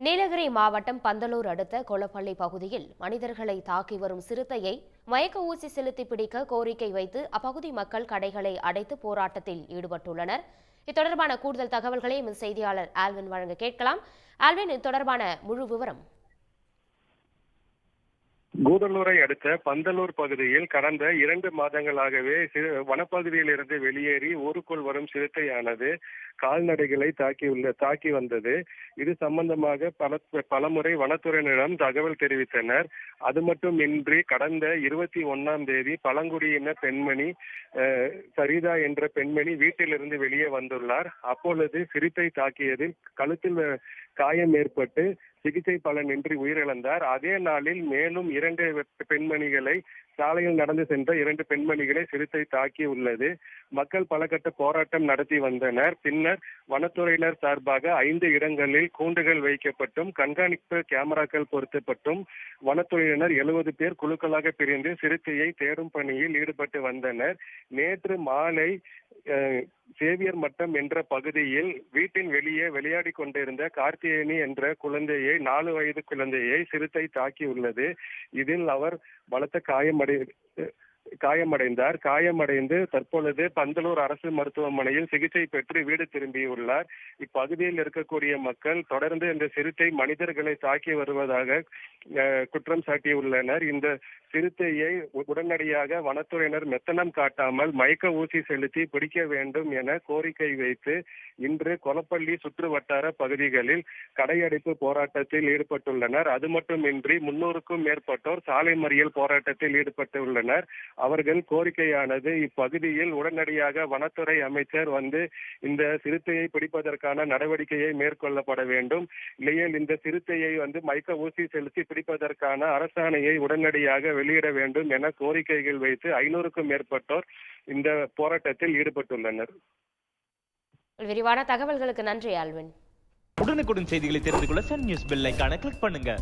நீலகிரி மாவட்டம் பந்தலூர் அடுத்த கொளப்பள்ளி பகுதியில் மனிதர்களை தாக்கி வரும் சிறுத்தையை மயக்க ஊசி செலுத்தி பிடிக்க கோரிக்கை வைத்து அப்பகுதி மக்கள் கடைகளை அடைத்து போராட்டத்தில் ஈடுபட்டுள்ளனர். இத்தொடர்பான கூடுதல் தகவல்களை எமது செய்தியாளர் ஆல்வின் வழங்க கேட்கலாம். ஆல்வின் இது தொடர்பான முழு விவரம் கூடலூரை அடுத்த பந்தலூர் பகுதியில் கடந்த இரண்டு மாதங்களாகவே சிறு வனப்பகுதியில் இருந்து வெளியேறி ஊருக்குள் வரும் சிறுத்தையானது கால்நடைகளை தாக்கியுள்ள தாக்கி வந்தது. இது சம்பந்தமாக பல பலமுறை வனத்துறையினரிடம் தகவல் தெரிவித்தனர். அது மட்டுமின்றி கடந்த இருபத்தி ஒன்னாம் தேதி பழங்குடியின பெண்மணி சரிதா என்ற பெண்மணி வீட்டிலிருந்து வெளியே வந்துள்ளார். அப்பொழுது சிறுத்தை தாக்கியதில் கழுத்தில் காயம் ஏற்பட்டு சிகிச்சை பலனின்றி உயிரிழந்தார். அதே நாளில் மேலும் இரண்டு பெண்மணிகளை சாலையில் நடந்து சென்ற இரண்டு பெண்மணிகளை சிறுத்தை தாக்கி உள்ளது. மக்கள் பல கட்ட போராட்டம் நடத்தி வந்தனர். பின்னர் வனத்துறையினர் சார்பாக ஐந்து இடங்களில் கூண்டுகள் வைக்கப்பட்டும் கண்காணிப்பு கேமராக்கள் பொருத்தப்பட்டும் வனத்துறையினர் எழுபது பேர் குழுக்களாக பிரிந்து சிறுத்தையை தேடும் பணியில் ஈடுபட்டு வந்தனர். நேற்று மாலை அஹ், சேவியர் மட்டம் என்ற பகுதியில் வீட்டின் வெளியே விளையாடி கொண்டிருந்த கார்த்தியேயனி என்ற குழந்தையை நாலு வயது குழந்தையை சிறுத்தை தாக்கியுள்ளது. இதில் அவர் பலத்த காயமடை காயமடைந்தார். காயமடைந்து தற்பொழுது பந்தலூர் அரசு மருத்துவமனையில் சிகிச்சை பெற்று வீடு திரும்பியுள்ளார். இப்பகுதியில் இருக்கக்கூடிய மக்கள் தொடர்ந்து இந்த சிறுத்தை மனிதர்களை தாக்கி வருவதாக குற்றம் சாட்டியுள்ளனர். இந்த சிறுத்தையை உடனடியாக வனத்துறையினர் மெத்தனம் காட்டாமல் மயக்க ஊசி செலுத்தி பிடிக்க வேண்டும் என கோரிக்கை வைத்து இன்று கொலப்பள்ளி சுற்று வட்டார பகுதிகளில் கடையடைப்பு போராட்டத்தில் ஈடுபட்டுள்ளனர். அது மட்டுமின்றி முன்னூறுக்கும் மேற்பட்டோர் சாலை மறியல் போராட்டத்தில் ஈடுபட்டுள்ளனர். அவர்கள் கோரிக்கையானது இப்பகுதியில் உடனடியாக வனத்துறை அமைச்சர் வந்து இந்த சிறுத்தையை பிடிப்பதற்கான நடவடிக்கையை மேற்கொள்ளப்பட வேண்டும். இல்லையேல் இந்த சிறுத்தையை வந்து மயக்க ஊசி செலுத்தி பிடிப்பதற்கான அரசாணையை உடனடியாக வெளியிட வேண்டும் என கோரிக்கைகள் வைத்து ஐநூறுக்கும் மேற்பட்டோர் இந்த போராட்டத்தில் ஈடுபட்டுள்ளனர். விரிவான தகவல்களுக்கு நன்றி ஆல்வின். உடனுக்குடன் செய்திகளை தெரிந்து கொள்ள சன் நியூஸ் பெல் ஐகானை கிளிக் பண்ணுங்க.